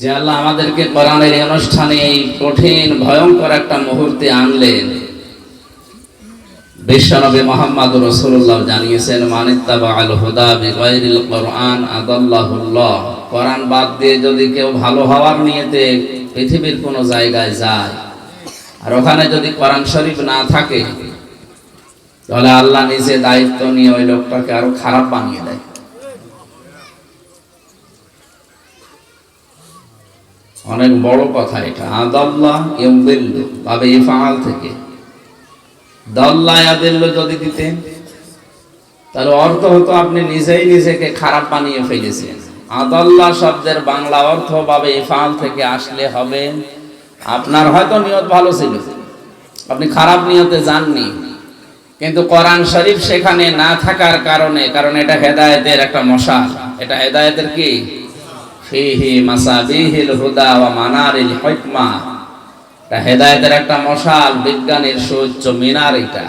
যে আল্লাহ আমাদেরকে কোরআনের অনুষ্ঠানে এই কঠিন, ভয়ঙ্কর একটা মুহূর্তে আনলেন। বিশ্বনবী মোহাম্মদ রসুল্লাহ জানিয়েছেন মানিত্তাবা আল হুদা বিগাইরিল কোরআন আদাল্লাহুল্লাহ। কোরআন বাদ দিয়ে যদি কেউ ভালো হওয়ার নিয়েতে পৃথিবীর কোনো জায়গায় যায়, আর ওখানে যদি কোরআন শরীফ না থাকে, তাহলে আল্লাহ নিজে দায়িত্ব নিয়ে ওই লোকটাকে আরও খারাপ বানিয়ে দেয়। অনেক বড় কথা এটা। আদাল্লাহ ইউদিল্লু বাবে ইফআল থেকে। দল্লা ইয়াদিল্লু যদি দিতেন, তাহলে অর্থ হতো আপনি নিজেই নিজেকে খারাপ বানিয়ে ফেলেছেন। আদাল্লাহ শব্দের বাংলা অর্থ বাবে ইফআল থেকে আসলে হবে, আপনার হয়তো নিয়ত ভালো ছিল। আপনি খারাপ নিয়তে যাননি। কিন্তু কোরআন শরীফ সেখানে না থাকার কারণে, কারণ এটা হেদায়েতের একটা মশা এটা হেদায়েতের কি? ফিহি মাসাবিহিল হুদা ওয়া মানারিল হেদায়েতের একটা মশাল, বিজ্ঞানের সুউচ্চ মিনার এটা।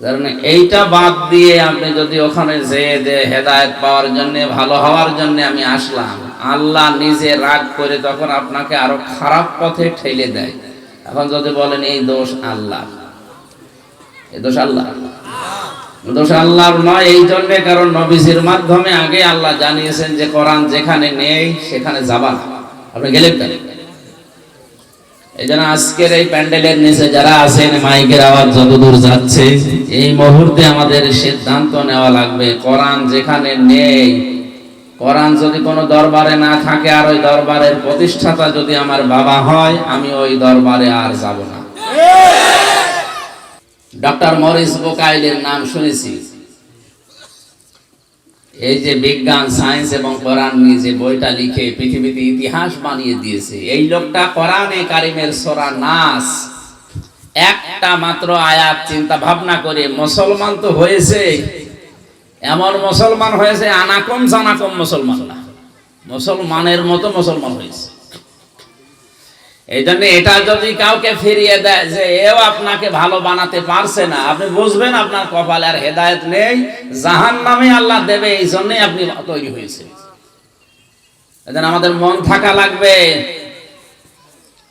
কারণ এইটা বাদ দিয়ে আপনি যদি ওখানে যে যে হেদায়েত পাওয়ার জন্য, ভালো হওয়ার জন্য আমি আসলাম, আল্লাহ নিজে রাগ করে তখন আপনাকে আরও খারাপ পথে ঠেলে দেয়। এখন যদি বলেন, এই দোষ আল্লাহ। এই দোষ আল্লাহ। দোষ আল্লাহর নয়, এই জন্য কারণ নবীজির মাধ্যমে আগে আল্লাহ জানিয়েছেন যে কোরআন যেখানে নেই, সেখানে যাবা আপনি গেলেন কেন? এই জন্য আজকের এই প্যান্ডেলের নিচে যারা আছেন, মাইকের আওয়াজ যতদূর যাচ্ছে, এই মুহূর্তে আমাদের সিদ্ধান্ত নেওয়া লাগবে, কোরআন যেখানে নেই, কোরআন যদি কোনো দরবারে না থাকে আর ওই দরবারের প্রতিষ্ঠাতা যদি আমার বাবা হয়, আমি ওই দরবারে আর যাব না। ডক্টর মরিস বোকাইলের নাম শুনেছি। এই যে বিজ্ঞান, সায়েন্স এবং কোরআন নিয়ে যে বইটা লিখে পৃথিবীতে ইতিহাস বানিয়ে দিয়েছে, এই লোকটা কোরআনে কারিমের সোরা নাস। একটা মাত্র আয়াত চিন্তা ভাবনা করে, মুসলমান তো হয়েছে। এমন মুসলমান হয়েছে, আনাকম জানাকম মুসলমান না মুসলমানের মতো মুসলমান হয়েছে। এই জন্য এটা যদি কাউকে ফিরিয়ে দেয় যে এও আপনাকে ভালো বানাতে পারছে না, আপনি বুঝবেন আপনার কপালে আর হেদায়ত নেই জাহান নামে আল্লাহ দেবে এই জন্যই আপনি তৈরি হয়েছে আমাদের মন থাকা লাগবে।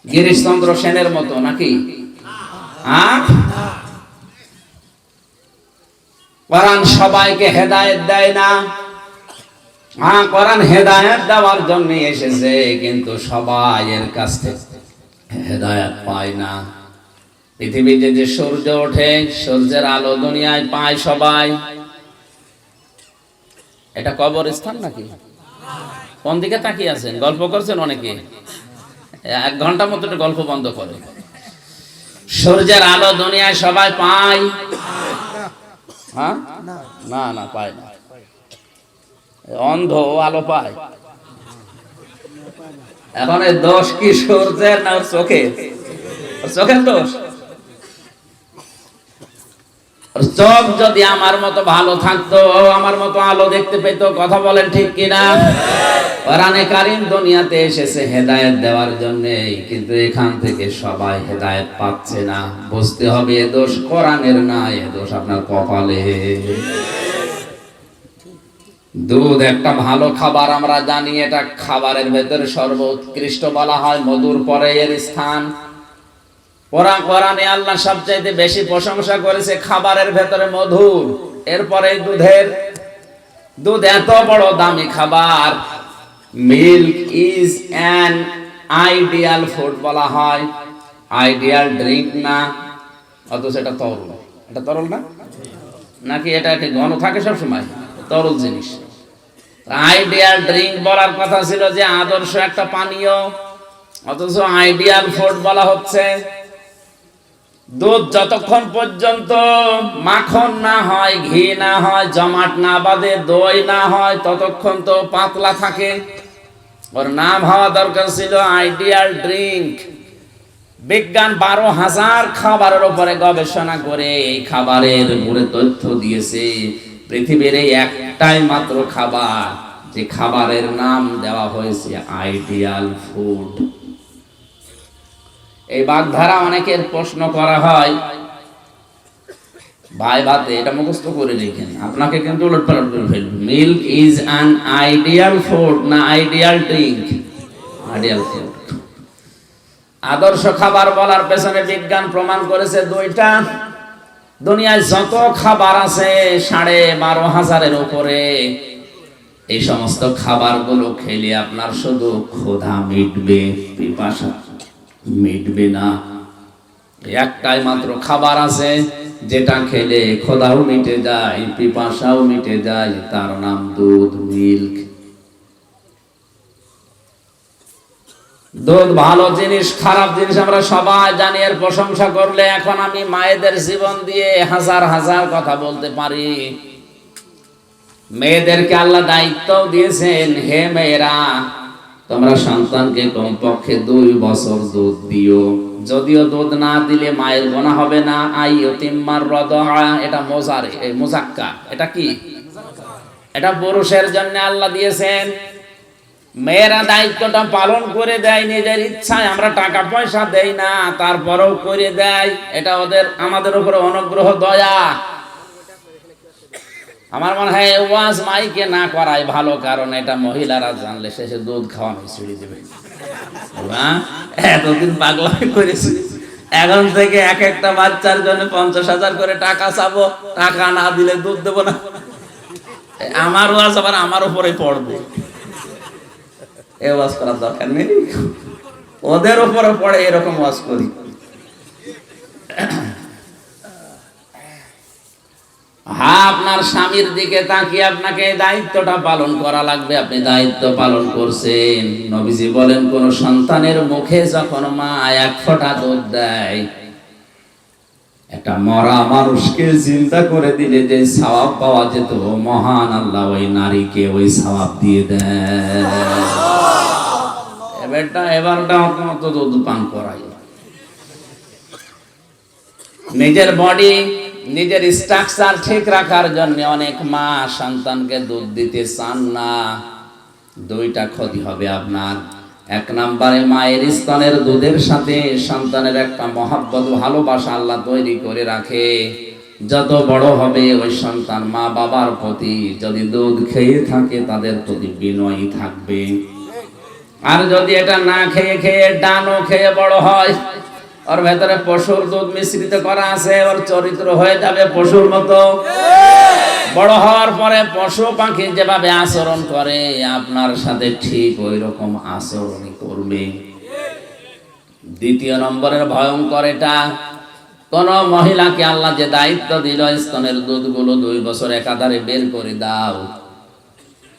গিরিশচন্দ্র সেনের মতো নাকি? হ্যাঁ? কোরআন সবাইকে হেদায়েত দেয় না। হ্যাঁ কোরআন হেদায়েত দেওয়ার জন্য এসেছে, কিন্তু সবাই এর কাছ থেকে হেদায়েত পায় না। পৃথিবীতে যে সূর্য ওঠে, সূর্যের আলো দুনিয়ায় পায় সবাই। এটা কবরস্থান নাকি? কোন দিকে তাকিয়ে আছেন? গল্প করছেন অনেকে। এক ঘণ্টা মতো গল্প বন্ধ করে। সূর্যের আলো দুনিয়ায় সবাই পায়। হ্যাঁ? না না, পায় না। অন্ধ আলো পায়। এখন এই দোষ কি সূর্যের না ওর চোখের দোষ? চোখ যদি আমার মতো ভালো থাকতো, আমার মতো আলো দেখতে পেত, কথা বলেন ঠিক কিনা? কোরআনে কারিম দুনিয়াতে এসেছে হেদায়েত দেওয়ার জন্য কিন্তু এখান থেকে সবাই হেদায়েত পাচ্ছে না। বুঝতে হবে, এ দোষ কোরআনের না, এ দোষ আপনার কপালে। দুধ একটা ভালো খাবার, আমরা জানি এটা খাবারের ভেতরে সর্বোৎকৃষ্ট বলা হয়, মধুর পরে এর স্থান। কোরআন, কোরআনে আল্লাহ সবচাইতে বেশি প্রশংসা করেছে খাবারের ভেতরে মধুর, এরপরে দুধের। দুধ এত বড় দামি খাবার, milk is an ideal food বলা হয়, আইডিয়াল ড্রিঙ্ক না, অথচ এটা তরল। এটা তরল না? নাকি এটা ঘন থাকে সব সময় তরল জিনিস। আইডিয়াল ড্রিঙ্ক বলার কথা ছিল যে আদর্শ একটা পানীয়, অথচ আইডিয়াল ফুড বলা হচ্ছে, দুধ যতক্ষণ পর্যন্ত মাখন না হয়, ঘি না হয়, জমাট না বাঁধে, দই না হয়, ততক্ষণ তো পাতলা থাকে। ওর নাম হওয়া দরকার ছিল আইডিয়াল ড্রিঙ্ক। বিজ্ঞান বারো হাজার খাবারের উপরে গবেষণা করে এই খাবারের উপরে তথ্য দিয়েছে। পৃথিবীর এই একটাই মাত্র খাবার, যে খাবারের নাম দেওয়া হয়েছে আইডিয়াল ফুড। এই বাগধারা অনেকের প্রশ্ন করা হয়, ভাই ভাতে এটা মুখস্থ করে রেখেন আপনাকে কিন্তু milk is an ideal food না আইডিয়াল ড্রিঙ্ক আইডিয়াল ফুড। আদর্শ খাবার বলার পেছনে বিজ্ঞান প্রমাণ করেছে দুইটা। দুনিয়ায় যত খাবার আছে, সাড়ে বারো হাজারের উপরে। এই সমস্ত খাবারগুলো খেলে আপনার শুধু ক্ষুধা মিটবে, পিপাসা মিটবে না। একটাই মাত্র খাবার আছে, যেটা খেলে ক্ষুধাও মিটে যায়, পিপাসাও মিটে যায়, তার নাম দুধ, মিল্ক। দুধ ভালো জিনিস, খারাপ জিনিস আমরা সবাই জানি, এর প্রশংসা করলে এখন আমি মায়েদের জীবন দিয়ে হাজার হাজার কথা বলতে পারি। মেয়েদেরকে আল্লাহ দায়িত্ব দিয়েছেন, হে মেয়েরা, তোমরা সন্তানকে কমপক্ষে দুই বছর দুধ দিও। যদিও দুধ না দিলে মায়ের গোনা হবে না। আই তিম্মার রদ এটা মোজার মোজাক্কা এটা কি? এটা পুরুষের জন্য আল্লাহ দিয়েছেন। মেয়েরা দায়িত্বটা পালন করে দেয়, নিজের ইচ্ছায় আমরা টাকা পয়সা দেই না, তারপরেও করে দেয়। এটা ওদের, আমাদের উপরে অনুগ্রহ, দয়া। আমার মনে হয় ওয়াজ মাইকে না করাই ভালো, কারণ এটা মহিলারা জানলে শেষে দুধ খাওয়ানো ছেড়ে দেবে? এতদিন পাগলামি করেছি। এখন থেকে এক একটা বাচ্চার জন্য পঞ্চাশ হাজার করে টাকা চাবো, টাকা না দিলে দুধ দেবো না। আমার ওয়াজ আবার আমার উপরে পড়বে। এ ওয়াজ করার দরকার নেই। ওদের উপরে পড়ে এরকম ওয়াজ করি। হ্যাঁ আপনার স্বামীর দিকে তাকিয়ে আপনাকে দায়িত্বটা পালন করা লাগবে। আপনি দায়িত্ব পালন করছেন। নবীজি বলেন, কোন সন্তানের মুখে যখন মা এক ফোঁটা দুধ দেয়, একটা মরা মানুষকে চিন্তা করে দিলে যে সওয়াব পাওয়া যেত, মহান আল্লাহ ওই নারীকে ওই সওয়াব দিয়ে দেয়। এবারটা এবারটা মতো দুধ পান করাই। নিজের বডি নিজের স্ট্রাকচার ঠিক রাখার জন্য অনেক মা সন্তানকে দুধ দিতে চান না। দুইটা ক্ষতি হবে আপনার। এক নম্বরে মায়ের স্তনের দুধের সাথে সন্তানের একটা মহাব্বত, ভালোবাসা আল্লাহ তৈরি করে রাখে। যত বড় হবে ওই সন্তান মা বাবার প্রতি যদি দুধ খেয়ে থাকে, তাদের প্রতি বিনয়ী থাকবে। আর যদি এটা না খেয়ে খেয়ে ডানও খেয়ে বড় হয়, ওর ভেতরে পশুর দুধ মিশ্রিত করা আছে, ওর চরিত্র হয়ে যাবে পশুর মতো। বড় হওয়ার পরে পশু পাখি যেভাবে আচরণ করে, আপনার সাথে ঠিক ওই রকম আচরণই করবে। দ্বিতীয় নম্বরের ভয়ঙ্কর এটা, কোন মহিলাকে আল্লাহ যে দায়িত্ব দিল, স্তনের দুধগুলো দুই বছর একাধারে বের করে দাও।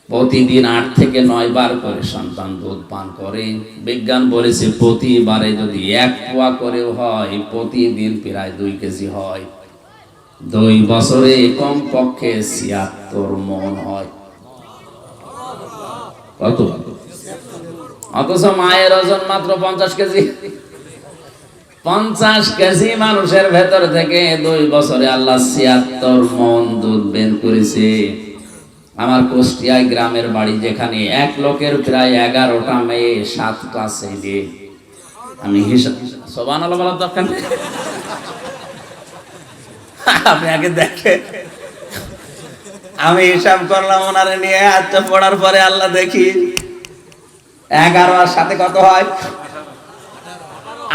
প্রতিদিন আট থেকে নয় বার করে সন্তান দুধ পান করে। বিজ্ঞান বলেছে প্রতিবারে যদি এক পোয়া করেও হয়, প্রতিদিন প্রায় দুই কেজি হয়। দুই বছরে কম পক্ষে ছিয়াত্তর মন হয়। কত অথচ মায়ের ওজন মাত্র পঞ্চাশ কেজি। পঞ্চাশ কেজি মানুষের ভেতর থেকে দুই বছরে আল্লাহ ছিয়াত্তর মন দুধ বের করেছে। আমার কুষ্টিয়ায় গ্রামের বাড়ি যেখানে এক লোকের প্রায় এগারোটা মেয়ে সাতটা ছেলে আমি হিসাব সবান বলার দরকার নেই। আপনি আগে দেখে আমি হিসাব করলাম ওনারে নিয়ে আচ্ছা পড়ার পরে আল্লাহ দেখি। এগারো আর সাথে কত হয়?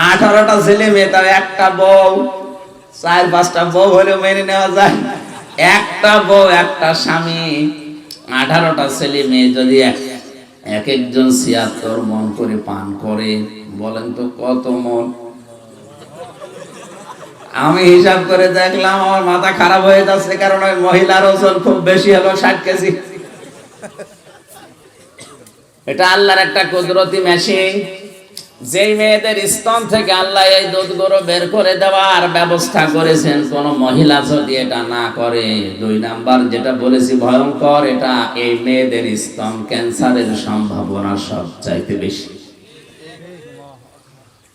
আঠারোটা ছেলে মেয়ে তার একটা বউ। চার পাঁচটা বউ হলেও মেনে নেওয়া যায়। একটা বউ, একটা স্বামী। আঠারোটা ছেলে মেয়ে যদি এক- এক একজন ছিয়াত্তর মন করে পান করে, বলেন তো কত মন? আমি হিসাব করে দেখলাম আমার মাথা খারাপ হয়ে যাচ্ছে, কারণ ওই মহিলার ওজন খুব বেশি হলো ষাট কেজি। এটা আল্লাহর একটা কুদরতি মেশিন যেই মেয়েদের স্তন থেকে আল্লাহ এই দুধগুলো বের করে দেওয়ার ব্যবস্থা করেছেন, কোন মহিলা যদি এটা না করে, দুই নাম্বার যেটা বলেছি ভয়ঙ্কর, এটা এই মেয়েদের স্তন ক্যান্সারের সম্ভাবনা সব চাইতে বেশি।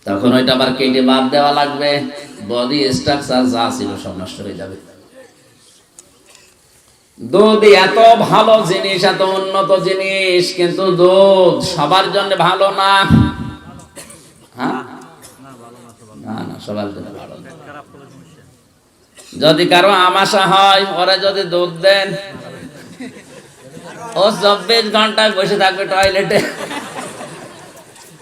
তখন ওইটা আবার কেটে বাদ দেওয়া লাগবে বডি স্ট্রাকচার যা ছিল সব নষ্ট হয়ে যাবে। দুধ এত ভালো জিনিস, এত উন্নত জিনিস, কিন্তু দুধ সবার জন্য ভালো না হ্যাঁ? না, সবার জন্য ভালো না। যদি কারও আমাশা হয়, ওরা যদি দুধ দেন, ও চব্বিশ ঘন্টায় বসে থাকবে টয়লেটে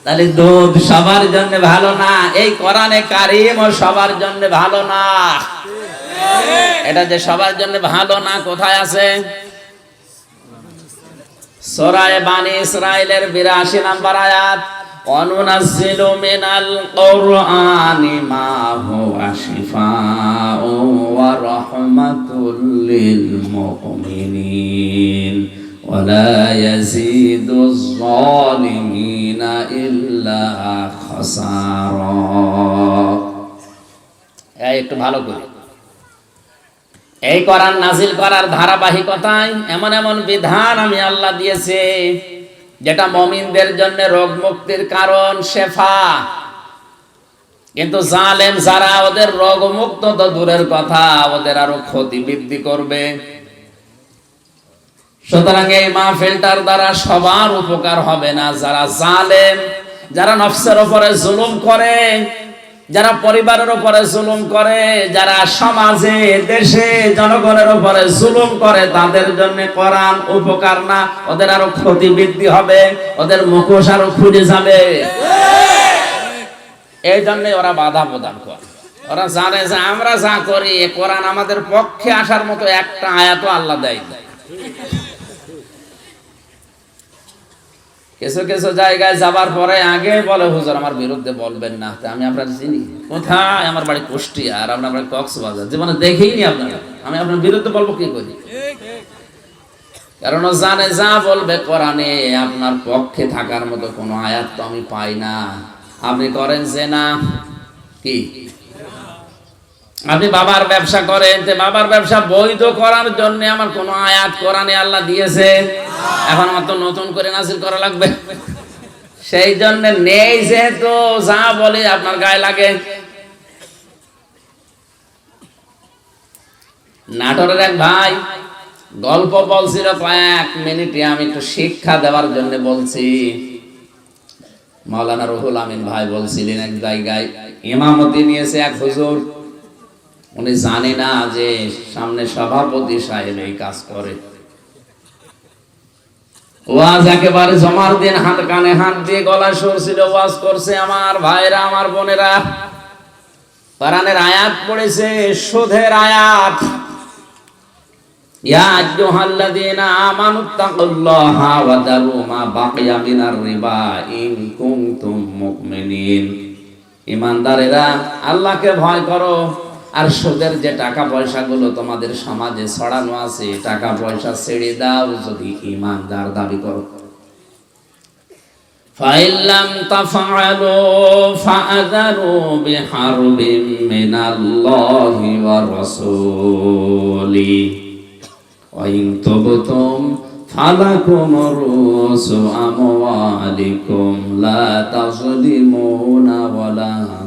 তাহলে দুধ সবার জন্য ভালো না, এই কোরআনে কারিম, ও সবার জন্য ভালো না। এটা যে সবার জন্য ভালো না, কোথায় আছে? সরায় বানি ইসরাইলের বিরাশি নাম্বার আয়াত। অনুনাজ্জিলু মিনাল কোরআনি মা হুয়া শিফাউ ওয়া রাহমাতুল লিল মুমিনিন ولا يزيد الظالمين إلا خسارا এই একটু ভালো করে এই করার নাজিল করার ধারাবাহিকতায় এমন এমন বিধান আমি আল্লাহ দিয়েছে যেটা মমিনদের জন্য রোগ মুক্তির কারণ, শেফা। কিন্তু জালেম যারা, ওদের রোগ মুক্ত তো দূরের কথা, ওদের আরও ক্ষতি বৃদ্ধি করবে। সুতরাং এই মাহফিলটার দ্বারা সবার উপকার হবে না। যারা জালেম, যারা নফসের ওপরে জুলুম করে যারা পরিবারের উপরে জুলুম করে, যারা সমাজে, দেশে, জনগণের উপরে জুলুম করে, তাদের জন্য কোরআন উপকার না। ওদের আরও ক্ষতি বৃদ্ধি হবে, ওদের মুখোশ আরও খুঁজে যাবে। এই জন্য ওরা বাধা প্রদান করে। ওরা জানে যে আমরা যা করি কোরআন আমাদের পক্ষে আসার মতো একটা আয়াতও আল্লাহ দেয় না। কিছু কিছু জায়গায় যাবার পরে আগে বলে, হুজুর, আমার বিরুদ্ধে বলবেন না। আমি আপনার চিনি। কোথায়? আমার বাড়ি কুষ্টিয়া আর আপনার বাড়ি কক্সবাজার। জীবনে দেখিনি আপনারা। আমি আপনার বিরুদ্ধে বলব কি করি? কারণ জানে, যা বলবে কোরআনে, আপনার পক্ষে থাকার মতো কোনো আয়াত তো আমি পাই না। আপনি করেন যে না, কি? আপনি বাবার ব্যবসা করেন, তে বাবার ব্যবসা বৈধ করার জন্য আমার কোন আয়াত কোরআনে আল্লাহ দিয়েছে। এখন আমার তো নতুন করে নাসিল করা লাগবে। সেই জন্য নেই যেহেতু, যা বলে আপনার গায়ে লাগে। নাটোরের এক ভাই গল্প বলছিল, কয়েক মিনিটে আমি একটু শিক্ষা দেওয়ার জন্য বলছি। মাওলানা রুহুল আমিন ভাই বলছিলেন এক জায়গায়, ইমামতি নিয়েছে এক হুজুর। উনি জানে না যে সামনে সভাপতি সাহেব এই কাজ করে। ওয়াজ একেবারে জমার দিন হাত কানে হাত দিয়ে গলা সরছিল, ওয়াজ করছে আমার ভাইরা, আমার বোনেরা। কোরআনের আয়াত পড়েছে সুধের আয়াত। ইয়া মা বাকিয়া মিনার রিবা ইন কুনতুম মুমিনিন। আল্লাহকে ভয় করো। আর সুদের যে টাকা পয়সাগুলো তোমাদের সমাজে ছড়ানো আছে টাকা পয়সা ছেড়ে দাও যদি ইমানদার দাবি করো فإن لم تفعلوا فأذنوا بحرب من الله ورسوله وإن تبتم فلكم رؤوس أموالكم لا تظلمون ولا تظلمون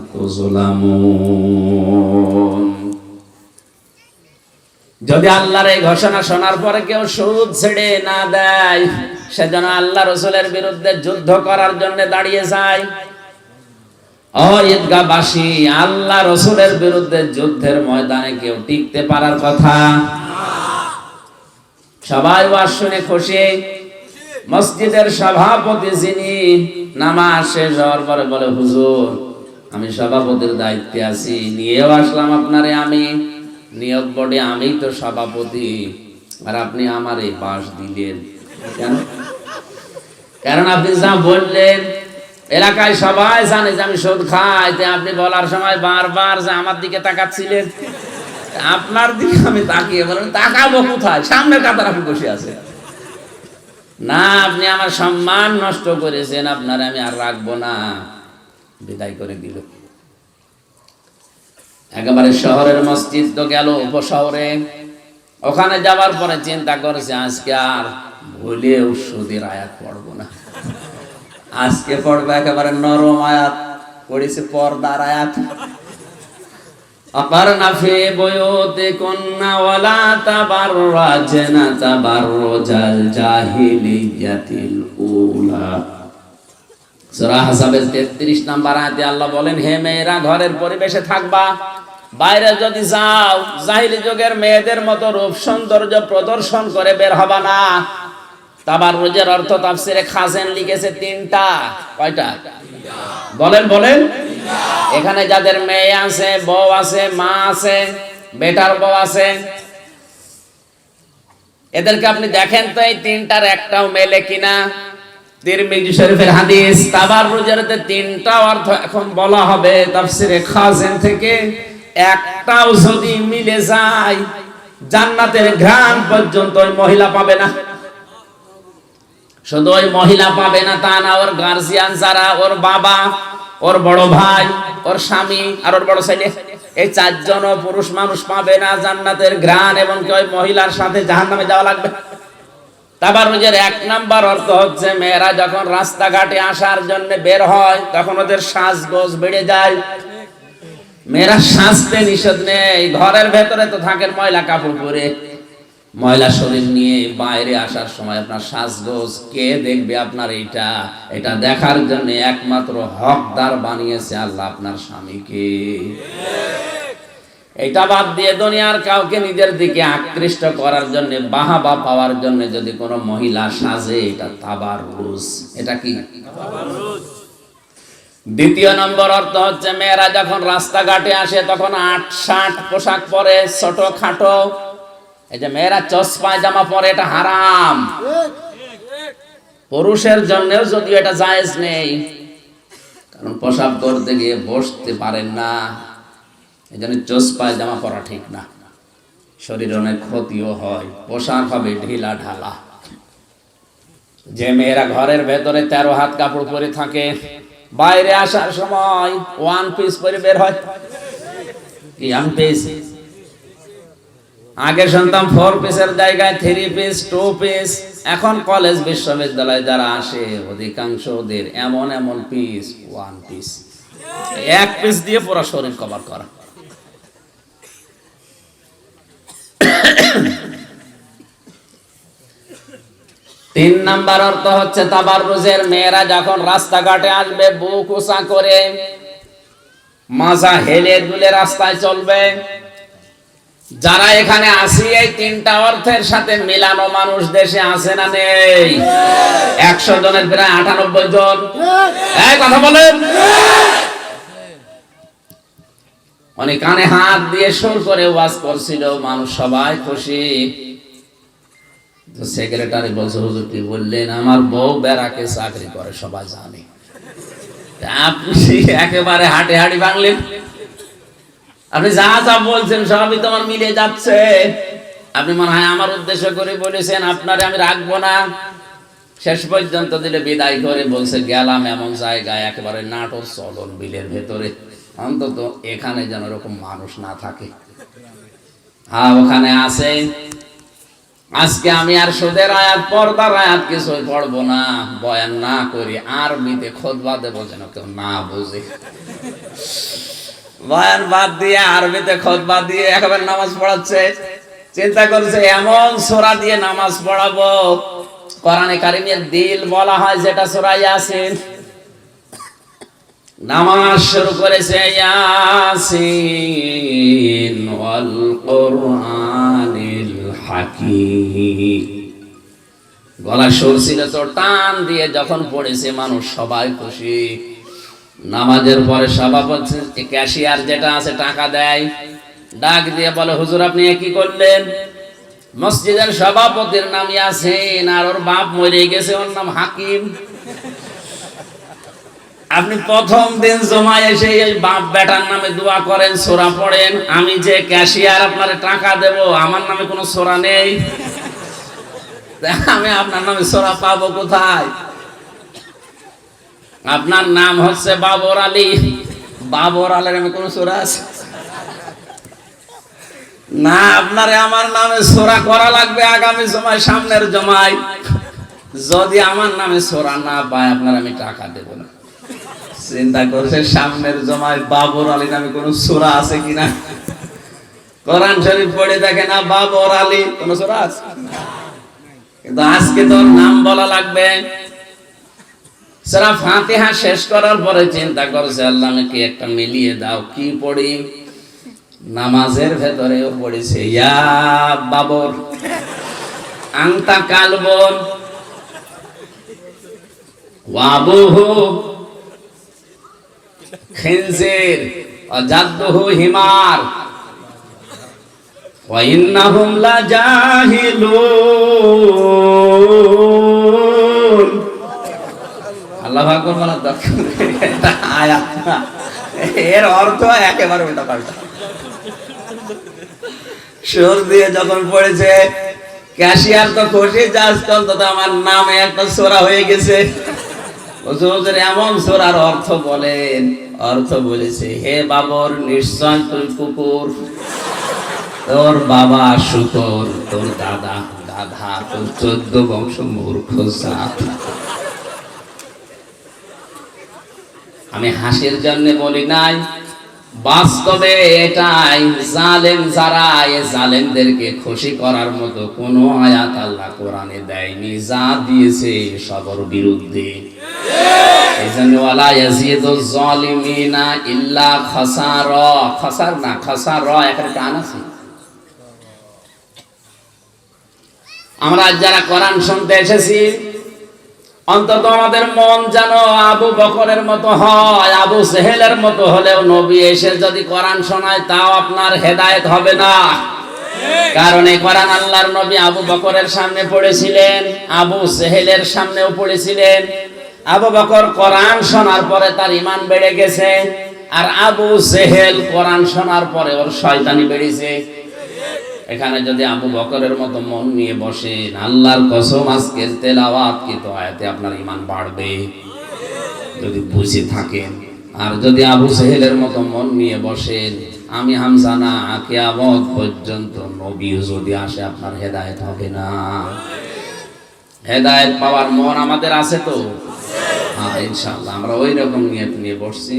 যদি আল্লাহর এই ঘোষণা শোনার পরে কেউ সুদ ছেড়ে না দেয়, সেজন্য আল্লাহ রসুলের বিরুদ্ধে যুদ্ধ করার জন্য দাঁড়িয়ে যায়। আল্লাহ রসুলের বিরুদ্ধে যুদ্ধের ময়দানে কেউ টিকতে পারার কথা। সবাই শুনে খুশি। মসজিদের সভাপতি যিনি, নামাজ শেষ হওয়ার পরে বলে, হুজুর আমি সভাপতির দায়িত্বে আছি, নিয়েও আসলাম আপনারে আমি। নিয়োগ বোর্ডে আমি তো সভাপতি, আর আপনি আমার এই পাশ দিলেন। কেন? কারণ আপনি যা বললেন, এলাকায় সবাই জানে যে আমি সুদ খাই আপনি বলার সময় বারবার যে আমার দিকে তাকাচ্ছিলেন। আপনার দিকে আমি তাকিয়ে বলেন তাকাবো কোথায়? সামনের কাতার আপনি বসে আছে না, আপনি আমার সম্মান নষ্ট করেছেন, আপনার আমি আর রাখব না। বিদায় করে দিল। একেবারে শহরের মসজিদ তো গেল উপশহরে। ওখানে যাবার পরে চিন্তা করেছে, আজকে আর ভুলেও সুদের আয়াত পড়ব না। আজকে পড়ব একেবারে নরম আয়াত, পড়েছে পর্দার আয়াত। আপার নাফে বয়োতে কন্যা ওয়ালা তাবার রাজনা তাবার জাহিলিয়াতিল উলা। সূরা 33 নাম্বার আয়াতে আল্লাহ বলেন, হে মেয়েরা, ঘরের পরিবেশে থাকবা। বাইরে যদি যাও, জাহিলি যুগের মেয়েদের মতো রূপ সৌন্দর্য প্রদর্শন করে বের হবা না। তাবার রোজের অর্থ তাফসিরে খাজেন লিখেছে তিনটা। কয়টা? বলেন বলেন। এখানে যাদের মেয়ে আছে, বউ আছে, মা আছে, বেটার বউ আছে, এদেরকে আপনি দেখেন তো এই তিনটার একটাও মেলে কিনা। তিনটা অর্থ এখন বলা হবে থেকে। একটাও যদি মিলে যায়, জান্নাতের ঘ্রাণ পর্যন্ত মহিলা পাবে না। শুধু ওই মহিলা পাবে না, তা না, ওর গার্জিয়ান যারা, ওর বাবা, ওর বড় ভাই, ওর স্বামী আর ওর বড় ছেলে। এই চারজন পুরুষ মানুষ পাবে না জান্নাতের ঘ্রাণ এবং ওই মহিলার সাথে জাহান্নামে যাওয়া লাগবে। তাবার রোজের এক নাম্বার অর্থ হচ্ছে, মেয়েরা যখন রাস্তাঘাটে আসার জন্য বের হয়, তখন ওদের সাজগোজ বেড়ে যায়। মেয়েরা সাজতে নিষেধ নেই, ঘরের ভেতরে তো থাকেন ময়লা কাপড় পরে। ময়লা শরীর নিয়ে বাইরে আসার সময় আপনার সাজগোজ কে দেখবে আপনার এটা এটা দেখার জন্য একমাত্র হকদার বানিয়েছে আল্লাহ আপনার স্বামীকে। এটা বাদ দিয়ে দুনিয়ার কাউকে নিজের দিকে আকৃষ্ট করার জন্য, বাহাবা পাওয়ার জন্য যদি কোনো মহিলা সাজে, এটা তাবার রুজ এটা কি? দ্বিতীয় নম্বর অর্থ হচ্ছে, মেয়েরা যখন রাস্তাঘাটে আসে, তখন আট ষাট পোশাক পরে ছোট খাটো এই যে মেয়েরা চশমা, জামা পরে, এটা হারাম। পুরুষের জন্যও যদিও এটা জায়েজ নেই, কারণ পোশাক করতে গিয়ে বসতে পারেন না। এই জন্য চশমায় জামা পরা ঠিক না। শরীরে অনেক ক্ষতিও হয়, পোশাক হবে ঢিলা ঢালা। যে মেয়েরা ঘরের ভেতরে তেরো হাত কাপড় পরে থাকে, বাইরে আসার সময় ওয়ান পিস পরে বের হয়। আগে শুনতাম ফোর পিসের জায়গায় থ্রি পিস টু পিস এখন কলেজ বিশ্ববিদ্যালয়ে যারা আসে অধিকাংশ ওদের এমন এমন পিস ওয়ান পিস এক পিস দিয়ে পুরো শরীর কভার করা। তিন নাম্বার অর্থ হচ্ছে তাবার রোজের মেয়েরা যখন রাস্তাঘাটে আসবে, বুক উঁচা করে মাজা হেলে দুলে রাস্তায় চলবে। যারা এখানে আসি, এই তিনটা অর্থের সাথে মিলানো মানুষ দেশে আছে না নেই? একশো জনের প্রায় আটানব্বই জন। কথা বলেন। অনেক কানে হাত দিয়ে সুর করে ওয়াজ করছিল, মানুষ সবাই খুশি। সেক্রেটারি বলছে, হুজুর, কি বললেন? আমার বউ বেড়াকে চাকরি করে, সবাই জানে। আপনি একেবারে হাটে হাঁটি বাংলেন আপনি যা যা বলছেন সবই তোমার মিলে যাচ্ছে। আপনি মনে হয় আমার উদ্দেশ্য করে বলেছেন, আপনারে আমি রাখব না। শেষ পর্যন্ত দিলে বিদায় করে বলছে, গেলাম এমন জায়গায়, একেবারে নাটক চলন বিলের ভেতরে। অন্তত এখানে যেন এরকম মানুষ না থাকে। হ্যাঁ ওখানে আছে। আজকে আমি আর সুদের আয়াত, পর্দার আয়াত কিছুই পড়ব না। বয়ান না করি, আরবিতে খোদবা দেবো যেন কেউ না বুঝে। বয়ান বাদ দিয়ে আরবিতে খোদবা দিয়ে একেবারে নামাজ পড়াচ্ছে। চিন্তা করছে, এমন সোরা দিয়ে নামাজ পড়াবো। কোরআনে কারিমের দিল বলা হয় যেটা সোরা ইয়াসিন। নামাজ শুরু করেছে ইয়াসিন ওয়াল কোরআনিল হাকিম। গলা সুর ছিল তো টান দিয়ে যখন পড়েছে মানুষ সবাই খুশি। নামাজের পরে সভাপতি ক্যাশিয়ার যেটা আছে টাকা দেয়। ডাক দিয়ে বলে, হুজুর, আপনি কি করলেন? মসজিদের সভাপতির নাম আছেন আর ওর বাপ মরে গেছে, ওর নাম হাকিম। আপনি প্রথম দিন জমা এসে এই বাপ বেটার নামে দোয়া করেন, সোরা পড়েন। আমি যে ক্যাশিয়ার আপনার টাকা দেব, আমার নামে কোনো সোরা নেই। আমি আপনার নামে সোরা পাবো কোথায়? আপনার নাম হচ্ছে বাবর আলী। বাবর আলীর নামে কোনো সোরা আছে? না, আপনারে আমার নামে সোরা করা লাগবে আগামী সময় সামনের জমায়। যদি আমার নামে সোরা না পায়, আপনার আমি টাকা দেব না। চিন্তা করছে, সামনের জমায় বাবর আলী নামে কোন সোরা আছে কিনা? কোরআন শরীফ পড়ে দেখে না, বাবর আলী, কোন সোরা আছে কিন্তু আজকে তোর নাম বলা লাগবে। সেরা ফাতিহা শেষ করার পরে চিন্তা করছে, আল্লাহ আমাকে একটা মিলিয়ে দাও, কি পড়ি? নামাজের ভেতরেও পড়েছে, ইয়া বাবর আংতা কালবন, ওয়াবুহু খিনজির অজাদ্দুহু হিমার وإنهم لجاهلون আল্লাহ ভাগবত বলার দরকার নেই। এটা আয়াত না। এর অর্থ একেবারে উল্টা পাল্টা সুর দিয়ে যখন পড়েছে ক্যাশিয়ার তো খুশি যে আজকাল তো আমার নামে একটা সোরা হয়ে গেছে হুজুর এমন সোরার অর্থ বলেন অর্থ বলেছে, হে বাবর নিশ্চয় তুই কুকুর, তোর বাবা শুকর, তোর দাদা দাদা, তোর চোদ্দ বংশ মূর্খ জাত আমি হাসির জন্য বলি নাই বাস্তবে এটাই জালেম যারা এ জালেমদেরকে খুশি করার মতো কোনো আয়াত আল্লাহ কোরআনে দেয়নি, যা দিয়েছে সবর বিরুদ্ধে। আমরা যারা কোরআন শুনতে এসেছি অন্তত আমাদের মন যেন আবু বকরের মতো হয়, আবু সেহেলের মতো হলেও নবী এসে যদি কোরআন শোনায়, তাও আপনার হেদায়েত হবে না। কারণ এই কোরআন আল্লাহর নবী আবু বকরের সামনে পড়েছিলেন, আবু সেহেলের সামনেও পড়েছিলেন। আবু বকর কোরআন শোনার পরে তার ইমান বেড়ে গেছে, আর আবু সেহেল কোরআন শোনার পরে ওর শয়তানি বেড়েছে। এখানে যদি আবু বকরের মতো মন নিয়ে বসেন আল্লাহর কসম আজকের তেলাওয়াত কি তো আয়াতে আপনার ইমান বাড়বে? যদি বুঝে থাকেন। আর যদি আবু সেহেলের মতো মন নিয়ে বসেন, আমি হামজা না, কেয়ামত পর্যন্ত নবীও যদি আসে, আপনার হেদায়েত হবে না। হেদায়েত পাওয়ার মন আমাদের আছে তো? হ্যাঁ ইনশাআল্লাহ, আমরা ওই রকম নিয়ে বসছি।